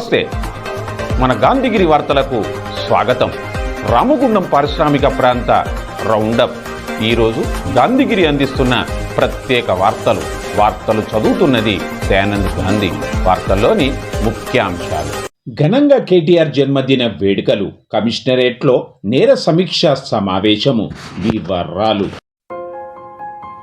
నమస్తే. మన గాంధీగిరి వార్తలకు స్వాగతం. రామగుండం పారిశ్రామిక ప్రాంత రౌండప్. ఈరోజు గాంధీగిరి అందిస్తున్న ప్రత్యేక వార్తలు. వార్తలు చదువుతున్నది దయానంద్ గాంధీ. వార్తల్లోని ముఖ్యాంశాలు. ఘనంగా కేటీఆర్ జన్మదిన వేడుకలు. కమిషనరేట్లో నేర సమీక్ష సమావేశము. వివరాలు.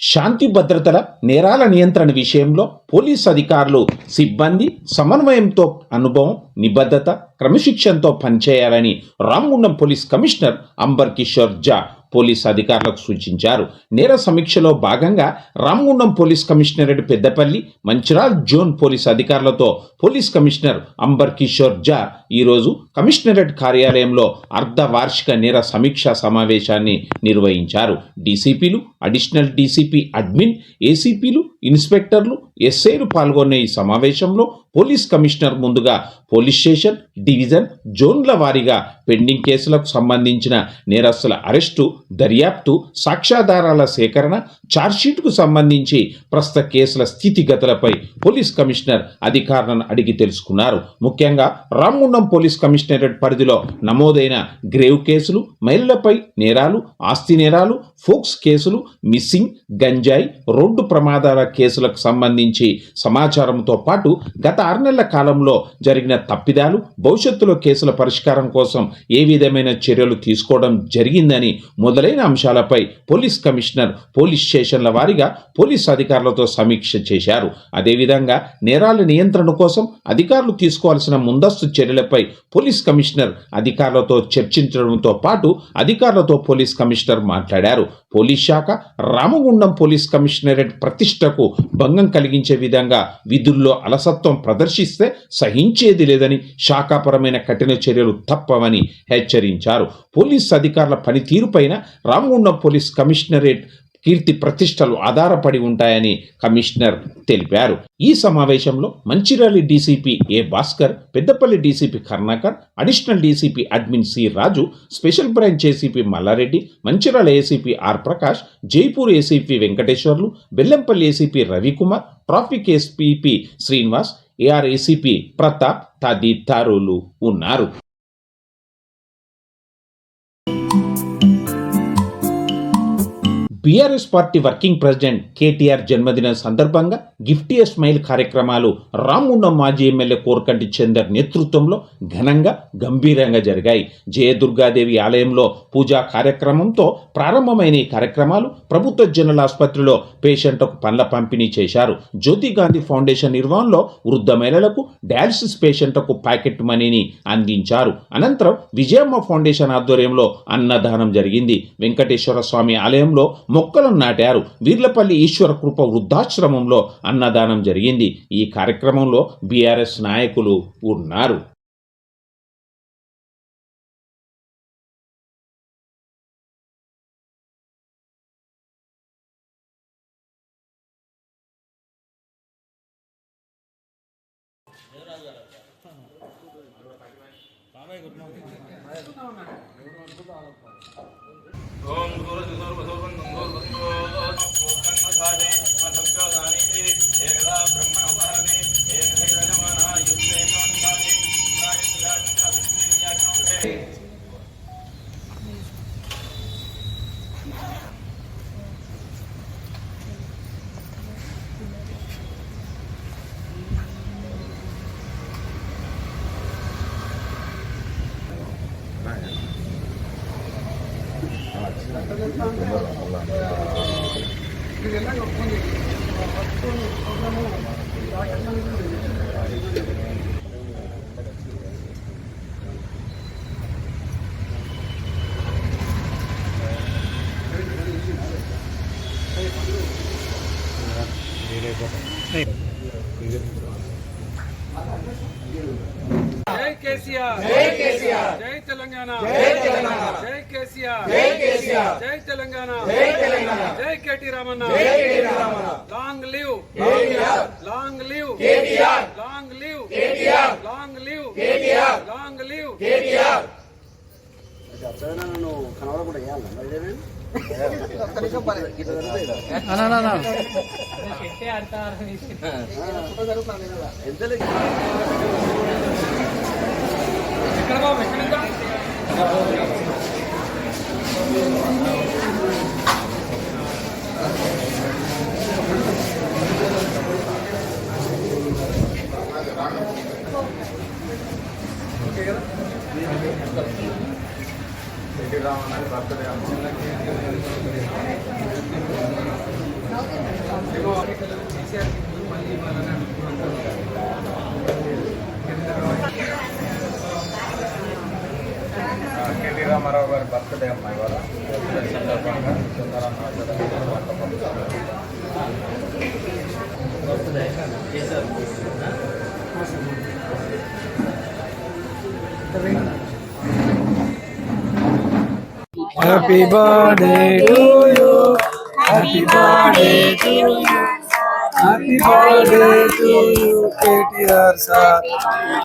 శాంతి భద్రతల నేరాల నియంత్రణ విషయంలో పోలీస్ అధికారులు సిబ్బంది సమన్వయంతో అనుభవం నిబద్ధత క్రమశిక్షణతో పనిచేయాలని Ramagundam police commissioner Amber Kishore Jha police అధికారులకు సూచించారు. నేర సమీక్షలో భాగంగా Ramagundam police commissionerate Peddapalli Mancherial zone police అధికారులతో పోలీస్ కమిషనర్ అంబర్ కిషోర్ జా ఈరోజు కమిషనరేట్ కార్యాలయంలో అర్ధవార్షిక నేర సమీక్షా సమావేశాన్ని నిర్వహించారు. డీసీపీలు అడిషనల్ డీసీపీ అడ్మిన్ ఏసీపీలు ఇన్స్పెక్టర్లు ఎస్ఐలు పాల్గొన్న ఈ సమావేశంలో పోలీస్ కమిషనర్ ముందుగా పోలీస్ స్టేషన్ డివిజన్ జోన్ల వారీగా పెండింగ్ కేసులకు సంబంధించిన నేరస్తుల అరెస్టు దర్యాప్తు సాక్ష్యాధారాల సేకరణ ఛార్జ్షీట్కు సంబంధించి ప్రస్తుత కేసుల స్థితిగతులపై పోలీస్ కమిషనర్ అధికారులను అడిగి తెలుసుకున్నారు. ముఖ్యంగా రామగుండం పోలీస్ కమిషనరేట్ పరిధిలో నమోదైన గ్రేవ్ కేసులు మహిళలపై నేరాలు ఆస్తి నేరాలు ఫోక్స్ కేసులు మిస్సింగ్ గంజాయి రోడ్డు ప్రమాదాల కేసులకు సంబంధించి సమాచారంతో పాటు గత ఆరు నెలల కాలంలో జరిగిన తప్పిదాలు భవిష్యత్తులో కేసుల పరిష్కారం కోసం ఏ విధమైన చర్యలు తీసుకోవడం జరిగిందని మొదలైన అంశాలపై పోలీస్ కమిషనర్ పోలీస్ స్టేషన్ల వారీగా పోలీస్ అధికారులతో సమీక్ష చేశారు. అదేవిధంగా నేరాల నియంత్రణ కోసం అధికారులు తీసుకోవాల్సిన ముందస్తు చర్యలపై పోలీస్ కమిషనర్ అధికారులతో చర్చించడంతో పాటు అధికారులతో పోలీస్ కమిషనర్ మాట్లాడారు. పోలీస్ శాఖ రామగుండం పోలీస్ కమిషనరేట్ ప్రతిష్టకు భంగం కలిగించే విధంగా విధుల్లో అలసత్వం ప్రదర్శిస్తే సహించేది లేదని శాఖాపరమైన కఠిన చర్యలు తప్పవని హెచ్చరించారు. పోలీస్ అధికారుల పనితీరుపైన రామగుండం పోలీస్ కమిషనరేట్ కీర్తి ప్రతిష్టలు ఆధారపడి ఉంటాయని కమిషనర్ తెలిపారు. ఈ సమావేశంలో Mancherial DCP A Bhaskar Peddapalli DCP Karnakar additional DCP admin C Raju special branch ACP Mallareddy Mancherial ACP R Prakash Jaipur ACP Venkateswarlu Bellampalli ACP Ravikumar traffic SPP Srinivas AR ACP Pratap తదితరులు ఉన్నారు. BRS party working president KTR జన్మదిన సందర్భంగా gift a smile కార్యక్రమాలు రామున్న మాజీ MLA Korukanti Chander నేతృత్వంలో ఘనంగా గంభీరంగా జరిగాయి. జయదుర్గాదేవి ఆలయంలో పూజా కార్యక్రమంతో ప్రారంభమైన ఈ కార్యక్రమాలు ప్రభుత్వ జనరల్ ఆసుపత్రిలో పేషెంట్లకు పండ్ల పంపిణీ చేశారు. జ్యోతి గాంధీ ఫౌండేషన్ నిర్వహణలో వృద్ధ మహిళలకు డయాలసిస్ పేషెంట్లకు ప్యాకెట్ మనీని అందించారు. అనంతరం విజయమ్మ ఫౌండేషన్ ఆధ్వర్యంలో అన్నదానం జరిగింది. వెంకటేశ్వర స్వామి ఆలయంలో మొక్కలను నాటారు. వీర్లపల్లి ఈశ్వర కృప వృద్ధాశ్రమంలో అన్నదానం జరిగింది. ఈ కార్యక్రమంలో బీఆర్ఎస్ నాయకులు ఉన్నారు. ఓం ॐ सूरजसर्वसौगन्धं जय केसीआर। जय केसीआर। जय तेलंगाना। జై కేటీ రామన్న జై KT Ramanna long live. KTR. Long live. KTR. Long live. KTR. Long live. KTR. Long live. KTR. ఎక్కడ బాబు? ఎక్కడ ఇంకా? కేటీ రామారావు గారి బర్త్డే అమ్మాయి ఇవాళ ఈ సందర్భంగా సుందరమ్మ ఆధ్వర్యంలో వంట పంపిస్తున్నారు. Happy birthday to you. Happy birthday to you. Happy birthday to you, KTR sir.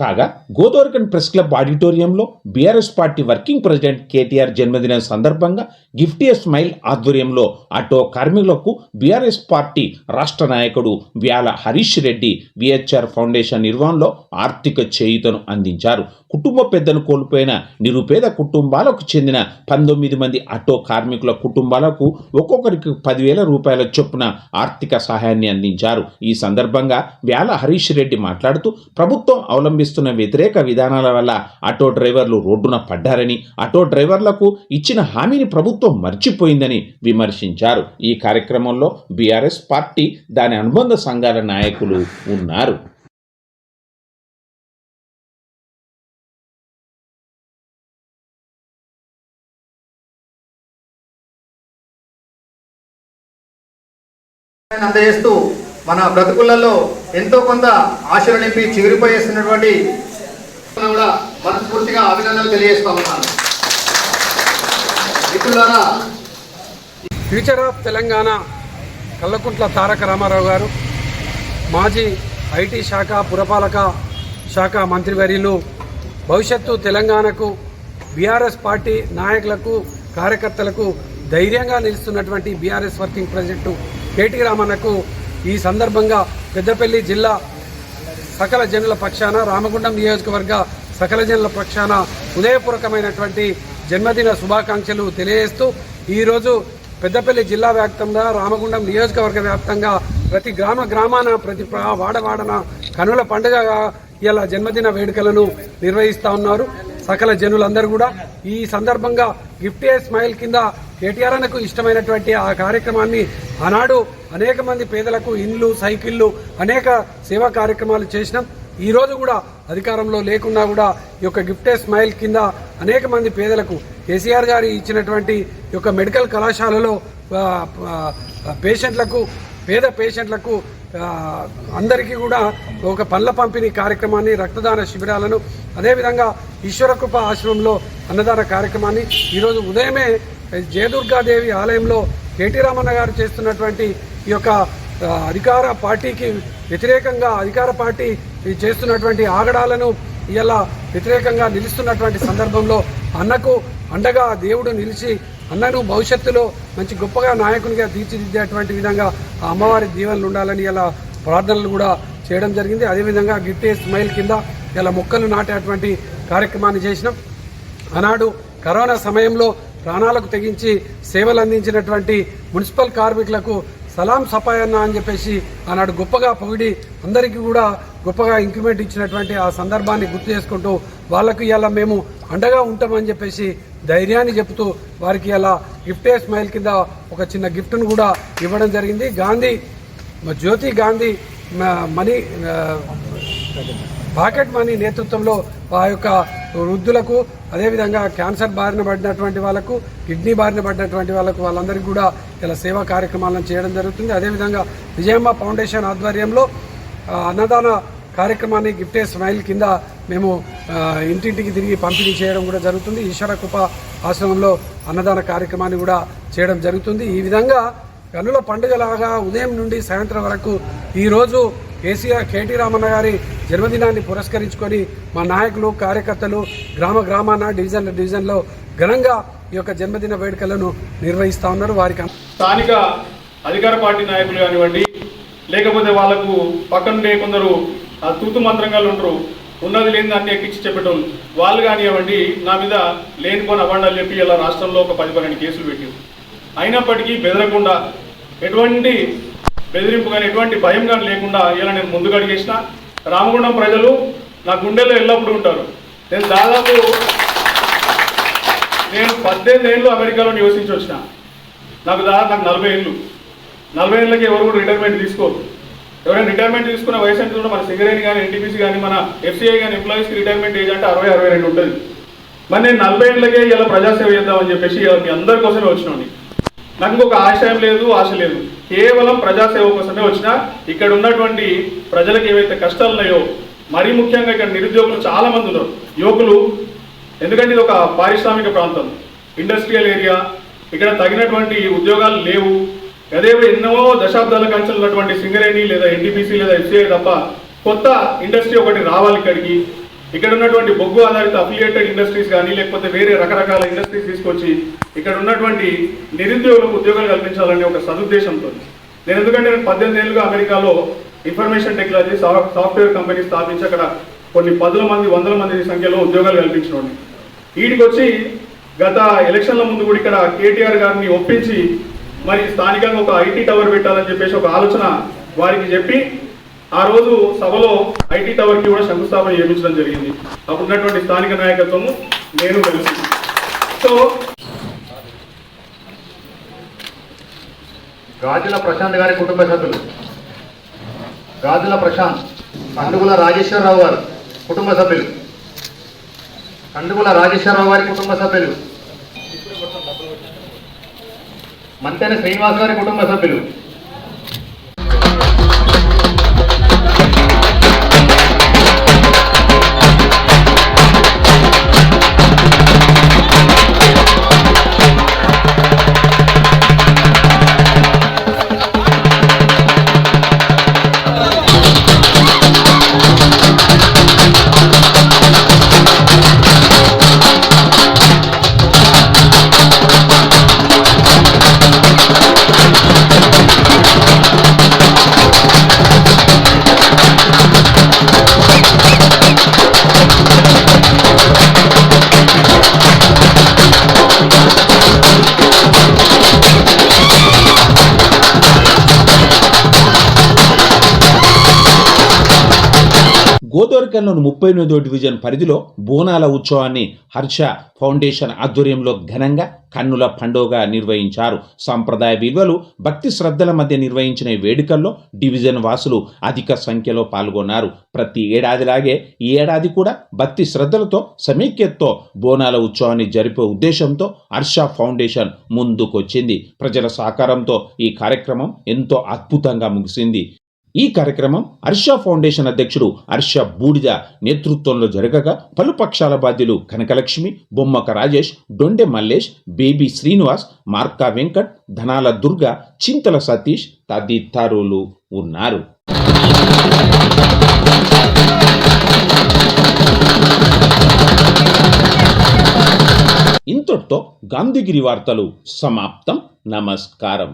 కాగా గోదావరికన్ ప్రెస్ క్లబ్ ఆడిటోరియంలో BRS party working president KTR జన్మదినం సందర్భంగా గిఫ్టీ స్మైల్ ఆధ్వర్యంలో ఆటో కార్మికులకు బీఆర్ఎస్ పార్టీ రాష్ట్ర నాయకుడు వ్యాల హరీష్ రెడ్డి విహెచ్ఆర్ ఫౌండేషన్ నిర్వహణలో ఆర్థిక చేయుతను అందించారు. కుటుంబ పెద్దను కోల్పోయిన నిరుపేద కుటుంబాలకు చెందిన పంతొమ్మిది మంది ఆటో కార్మికుల కుటుంబాలకు ఒక్కొక్కరికి పదివేల రూపాయల చొప్పున ఆర్థిక సహాయాన్ని అందించారు. ఈ సందర్భంగా వ్యాల హరీష్ రెడ్డి మాట్లాడుతూ ప్రభుత్వం అవలంబిస్తున్న వ్యతిరేక విధానాల వల్ల ఆటో డ్రైవర్లు రోడ్డున పడ్డారని ఆటో డ్రైవర్లకు ఇచ్చిన హామీని ప్రభుత్వం మర్చిపోయిందని విమర్శించారు. ఈ కార్యక్రమంలో బీఆర్ఎస్ పార్టీ దాని అనుబంధ సంఘాల నాయకులు ఉన్నారు. అందజేస్తూ మన బ్రతుకులలో ఎంతో కొంత ఆశలు నింపి చిగురిపోయేస్తున్నటువంటి కూడా మనస్ఫూర్తిగా అభినందనలు తెలియజేస్తా ఉన్నాను మిత్రులారా ఫ్యూచర్ ఆఫ్ తెలంగాణ కల్లకుంట్ల తారక రామారావు గారు మాజీ ఐటీ శాఖ పురపాలక శాఖ మంత్రివర్యులు భవిష్యత్తు తెలంగాణకు బీఆర్ఎస్ పార్టీ నాయకులకు కార్యకర్తలకు ధైర్యంగా నిలుస్తున్నటువంటి బీఆర్ఎస్ వర్కింగ్ ప్రెసిడెంట్ కేటీ రామన్నకు ఈ సందర్భంగా పెద్దపల్లి జిల్లా సకల జనుల పక్షాన రామగుండం నియోజకవర్గ సకల జనుల పక్షాన హృదయపూర్వకమైనటువంటి జన్మదిన శుభాకాంక్షలు తెలియజేస్తూ ఈరోజు పెద్దపల్లి జిల్లా వ్యాప్తంగా రామగుండం నియోజకవర్గ వ్యాప్తంగా ప్రతి గ్రామ గ్రామాన ప్రతి వాడవాడన కనుల పండుగగా ఇలా జన్మదిన వేడుకలను నిర్వహిస్తా ఉన్నారు సకల జనులందరూ కూడా. ఈ సందర్భంగా గిఫ్ట్ ఏ స్మైల్ కింద కేటీఆర్ అన్నకు ఇష్టమైనటువంటి ఆ కార్యక్రమాన్ని ఆనాడు అనేక మంది పేదలకు ఇండ్లు సైకిళ్ళు అనేక సేవా కార్యక్రమాలు చేసినాం. ఈ రోజు కూడా అధికారంలో లేకున్నా కూడా ఈ యొక్క గిఫ్టే స్మైల్ కింద అనేక మంది పేదలకు కేసీఆర్ గారి ఇచ్చినటువంటి ఈ యొక్క మెడికల్ కళాశాలలో పేషెంట్లకు పేద పేషెంట్లకు అందరికీ కూడా ఒక పండ్ల పంపిణీ కార్యక్రమాన్ని రక్తదాన శిబిరాలను అదేవిధంగా ఈశ్వరకృప ఆశ్రమంలో అన్నదాన కార్యక్రమాన్ని ఈరోజు ఉదయమే జయదుర్గాదేవి ఆలయంలో కేటీ రామన్న గారు చేస్తున్నటువంటి ఈ యొక్క అధికార పార్టీకి వ్యతిరేకంగా అధికార పార్టీ చేస్తున్నటువంటి ఆగడాలను ఇలా వ్యతిరేకంగా నిలుస్తున్నటువంటి సందర్భంలో అన్నకు అండగా దేవుడు నిలిచి అన్నను భవిష్యత్తులో మంచి గొప్పగా నాయకునిగా తీర్చిదిద్దేటువంటి విధంగా ఆ అమ్మవారి దీవెనలు ఉండాలని ఇలా ప్రార్థనలు కూడా చేయడం జరిగింది. అదేవిధంగా గిట్టే స్మైల్ కింద ఇలా మొక్కలు నాటేటువంటి కార్యక్రమాన్ని చేసినాం. ఆనాడు కరోనా సమయంలో ప్రాణాలకు తెగించి సేవలు అందించినటువంటి మున్సిపల్ కార్మికులకు సలాం సపాయన్న అని చెప్పేసి ఆనాడు గొప్పగా పొగిడి అందరికీ కూడా గొప్పగా ఇంక్రిమెంట్ ఇచ్చినటువంటి ఆ సందర్భాన్ని గుర్తు చేసుకుంటూ వాళ్ళకు ఇలా మేము అండగా ఉంటామని చెప్పేసి ధైర్యాన్ని చెబుతూ వారికి ఇలా గిఫ్టే స్మైల్ కింద ఒక చిన్న గిఫ్ట్ను కూడా ఇవ్వడం జరిగింది. Gandhi Jyothi Gandhi money pocket money నేతృత్వంలో ఆ యొక్క వృద్ధులకు అదేవిధంగా క్యాన్సర్ బారిన పడినటువంటి వాళ్ళకు కిడ్నీ బారిన పడినటువంటి వాళ్ళకు వాళ్ళందరికీ కూడా ఇలా సేవా కార్యక్రమాలను చేయడం జరుగుతుంది. అదేవిధంగా విజయమ్మ ఫౌండేషన్ ఆధ్వర్యంలో అన్నదాన కార్యక్రమాన్ని గిఫ్టే స్మైల్ కింద మేము ఇంటింటికి తిరిగి పంపిణీ చేయడం కూడా జరుగుతుంది. ఈశ్వర కృప ఆశ్రమంలో అన్నదాన కార్యక్రమాన్ని కూడా చేయడం జరుగుతుంది. ఈ విధంగా కన్నుల పండుగలాగా ఉదయం నుండి సాయంత్రం వరకు ఈరోజు కేసీఆర్ కేటీ రామన్న గారి జన్మదినాన్ని పురస్కరించుకొని మా నాయకులు కార్యకర్తలు గ్రామ గ్రామాన డివిజన్ డివిజన్లో ఘనంగా ఈ యొక్క జన్మదిన వేడుకలను నిర్వహిస్తా ఉన్నారు. వారికి స్థానిక అధికార పార్టీ నాయకులు కానివ్వండి లేకపోతే వాళ్ళకు పక్కనుండే కొందరు ఆ తూతు మంత్రంగా ఉంటారు ఉన్నది లేని దాన్ని ఎక్కించి చెప్పటం వాళ్ళు కానివ్వండి నా మీద లేనిపోని అవాండాలు చెప్పి ఇలా రాష్ట్రంలో ఒక పది పన్నెండు కేసులు పెట్టి అయినప్పటికీ బెదరకుండా ఎటువంటి బెదిరింపు కానీ ఎటువంటి భయం కానీ లేకుండా ఇలా నేను ముందుకు అడిగేసిన. రామగుండం ప్రజలు నా గుండెల్లో ఎల్లప్పుడూ ఉంటారు. నేను దాదాపు నేను పద్దెనిమిది ఏళ్ళు అమెరికాలో నివసించి వచ్చిన. నాకు దాదాపు నాకు నలభై ఏళ్ళు. నలభై ఏళ్ళకి ఎవరు కూడా రిటైర్మెంట్ తీసుకోరు. ఎవరైనా రిటైర్మెంట్ తీసుకున్న వయసు అంటే కూడా మన సింగరేణి కానీ ఎన్టీపీసీ కానీ మన ఎఫ్సీఐ కానీ ఎంప్లాయీస్కి రిటైర్మెంట్ ఏజ్ అంటే అరవై అరవై రెండు ఉంటుంది. మరి నేను నలభై ఏళ్ళకే ఇలా ప్రజాసేవ చేద్దామని చెప్పేసి మీ అందరి కోసమే వచ్చినాను నాకు ఇంకొక ఆశయం లేదు ఆశ లేదు. కేవలం ప్రజాసేవ కోసమే వచ్చిన ఇక్కడ ఉన్నటువంటి ప్రజలకు ఏవైతే కష్టాలు ఉన్నాయో మరీ ముఖ్యంగా ఇక్కడ నిరుద్యోగులు చాలా మంది ఉన్నారు. యువకులు ఎందుకంటే ఇది ఒక పారిశ్రామిక ప్రాంతం ఇండస్ట్రియల్ ఏరియా ఇక్కడ తగినటువంటి ఉద్యోగాలు లేవు. అదే ఎన్నో దశాబ్దాల కంచెలు ఉన్నటువంటి సింగరేణి లేదా ఎన్టీపీసీ లేదా ఎఫ్సీఐ తప్ప కొత్త ఇండస్ట్రీ ఒకటి రావాలి ఇక్కడికి. ఇక్కడ ఉన్నటువంటి బొగ్గు ఆధారిత అఫిలియేటెడ్ ఇండస్ట్రీస్ కానీ లేకపోతే వేరే రకరకాల ఇండస్ట్రీస్ తీసుకొచ్చి ఇక్కడ ఉన్నటువంటి నిరుద్యోగులకు ఉద్యోగాలు కల్పించాలనే ఒక సదుద్దేశంతో. నేను ఎందుకంటే నేను పద్దెనిమిది ఏళ్ళుగా అమెరికాలో ఇన్ఫర్మేషన్ టెక్నాలజీ సాఫ్ట్వేర్ కంపెనీ స్థాపించి అక్కడ కొన్ని పదుల మంది వందల మంది సంఖ్యలో ఉద్యోగాలు కల్పించడం వీటికి వచ్చి గత ఎలక్షన్ల ముందు కూడా ఇక్కడ కేటీఆర్ గారిని ఒప్పించి మరి స్థానికంగా ఒక ఐటీ టవర్ పెట్టాలని చెప్పేసి ఒక ఆలోచన వారికి చెప్పి ఆ రోజు సభలో ఐటీ టవర్కి కూడా శంకుస్థాపన చేయించడం జరిగింది. అప్పుడు ఉన్నటువంటి స్థానిక నాయకత్వము నేను కలిసి సో గాజుల ప్రశాంత్ గారి కుటుంబ సభ్యులు గాజుల ప్రశాంత్ కందుగుల రాజేశ్వరరావు గారు కుటుంబ సభ్యులు కందుగుల రాజేశ్వరరావు గారి కుటుంబ సభ్యులు మంతెన శ్రీనివాస్ గారి కుటుంబ సభ్యులు గోదావరికల్లోని ముప్పై ఎనిమిదో డివిజన్ పరిధిలో బోనాల ఉత్సవాన్ని హర్ష ఫౌండేషన్ ఆధ్వర్యంలో ఘనంగా కన్నుల పండుగ నిర్వహించారు. సాంప్రదాయ విలువలు భక్తి శ్రద్ధల మధ్య నిర్వహించిన వేడుకల్లో డివిజన్ వాసులు అధిక సంఖ్యలో పాల్గొన్నారు. ప్రతి ఏడాదిలాగే ఈ ఏడాది కూడా భక్తి శ్రద్ధలతో సమైక్యతతో బోనాల ఉత్సవాన్ని జరిపే ఉద్దేశంతో హర్ష ఫౌండేషన్ ముందుకొచ్చింది. ప్రజల సహకారంతో ఈ కార్యక్రమం ఎంతో అద్భుతంగా ముగిసింది. ఈ కార్యక్రమం హర్ష ఫౌండేషన్ అధ్యక్షుడు హర్ష బూడిద నేతృత్వంలో జరగగా పలు పక్షాల బాధ్యులు కనకలక్ష్మి బొమ్మక రాజేష్ డొండె మల్లేష్ బేబీ శ్రీనివాస్ మార్కా వెంకట్ ధనాల దుర్గ చింతల సతీష్ తదితరులు ఉన్నారు. ఇంతటితో గాంధీగిరి వార్తలు సమాప్తం. నమస్కారం.